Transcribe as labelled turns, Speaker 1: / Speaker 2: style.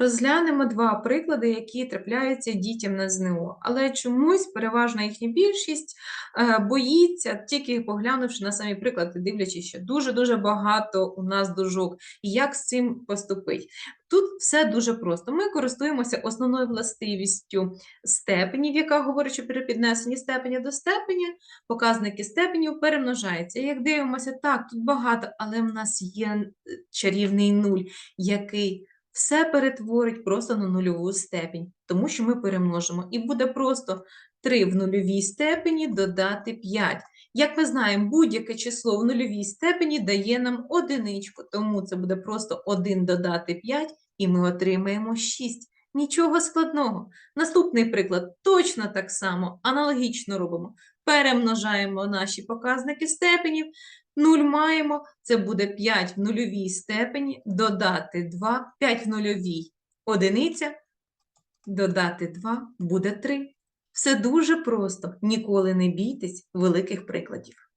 Speaker 1: Розглянемо два приклади, які трапляються дітям на ЗНО, але чомусь переважна їхня більшість е, боїться, тільки поглянувши на самі приклади, дивлячись, що дуже-дуже багато у нас дужок, і як з цим поступить. Тут все дуже просто. Ми користуємося основною властивістю степенів, яка говорить, що при піднесенні степеня до степеня показники степенів перемножаються. Як дивимося, так, тут багато, але в нас є е, чарівний нуль, який все перетворить просто на нульову степінь, тому що ми перемножимо. І буде просто 3 в нульовій степені додати 5. Як ми знаємо, будь-яке число в нульовій степені дає нам одиничку, тому це буде просто 1 додати 5, і ми отримаємо 6. Нічого складного. Наступний приклад точно так само, аналогічно робимо. Перемножаємо наші показники степенів. 0 маємо, це буде 5 в нульовій степені, додати 2, 5 в нульовій одиниця, додати 2 буде 3. Все дуже просто. Ніколи не бійтесь великих прикладів.